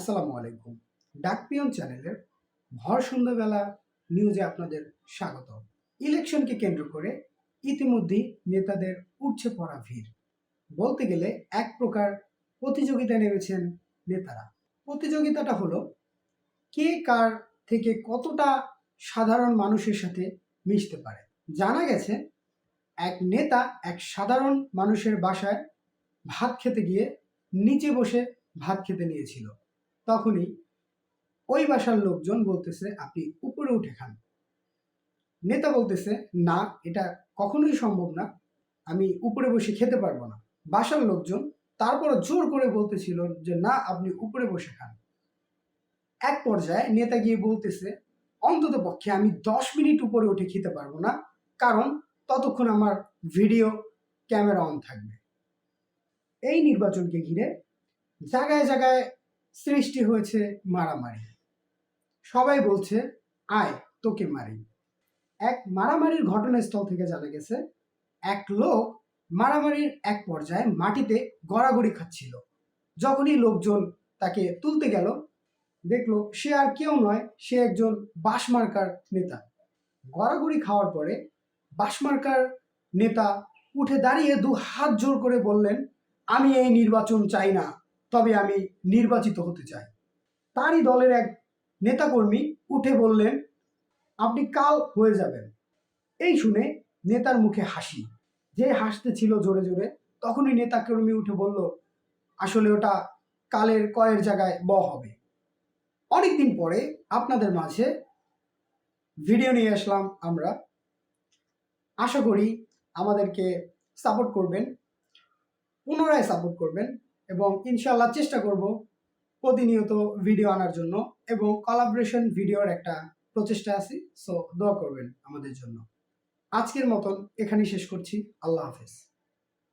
আসসালামু আলাইকুম। ডাকপিয়ন চ্যানেলের ভর সন্ধ্যাবেলা নিউজে আপনাদের স্বাগত ইলেকশনকে কেন্দ্র করে ইতিমধ্যেই নেতাদের উঠছে পড়া ভিড়। বলতে গেলে এক প্রকার প্রতিযোগিতায় নেমেছেন নেতারা। প্রতিযোগিতাটা হলো কে কার থেকে কতটা সাধারণ মানুষের সাথে মিশতে পারে। জানা গেছে এক নেতা এক সাধারণ মানুষের বাসায় ভাত খেতে গিয়ে নিচে বসে ভাত খেতে নিয়েছিল। তখনই ওই বাসার লোকজন বলতেছে, আপনি উপরে উঠে খান। নেতা বলতেছে, না, এটা কখনোই সম্ভব না। আমি উপরে বসে খেতে পারব না। বাসার লোকজন তারপর জোর করে বলতেছিল যে, না, আপনি উপরে বসে খান। এক পর্যায়ে নেতা গিয়ে বলতেছে, অন্তত পক্ষে আমি দশ মিনিট উপরে উঠে খেতে পারব না, কারণ ততক্ষণ আমার ভিডিও ক্যামেরা অন থাকবে। এই নির্বাচনকে ঘিরে জায়গায় জায়গায় সৃষ্টি হয়েছে মারামারি। সবাই বলছে, আয়, তোকে মারি। এক মারামারির ঘটনাস্থল থেকে জানা গেছে, এক লোক মারামারির এক পর্যায়ে মাটিতে গড়াগড়ি খাচ্ছিল। যখনই লোকজন তাকে তুলতে গেল, দেখল সে আর কেউ নয়, সে একজন বাসমার্কার নেতা। গড়াগড়ি খাওয়ার পরে বাসমার্কার নেতা উঠে দাঁড়িয়ে দু হাত জোর করে বললেন, আমি এই নির্বাচন চাই না। তবে আমি নির্বাচিত হতে চাই। তারই দলের এক নেতাকর্মী উঠে বললেন, আপনি কাল হয়ে যাবেন। এই শুনে নেতার মুখে হাসি। যে হাসতে ছিল জোরে জোরে, তখনই নেতাকর্মী উঠে বলল, আসলে ওটা কালের কয়ের জায়গায় ব হবে। অনেকদিন পরে আপনাদের মাঝে ভিডিও নিয়ে আসলাম আমরা। আশা করি আমাদেরকে সাপোর্ট করবেন, পুনরায় সাপোর্ট করবেন। এবং ইনশাল্লাহ চেষ্টা করব প্রতিনিয়ত ভিডিও আনার জন্য এবং কলাবরেশন ভিডিওর একটা প্রচেষ্টা আছে সো দোয়া করবেন আমাদের জন্য। আজকের মতন এখানেই শেষ করছি। আল্লাহ হাফেজ।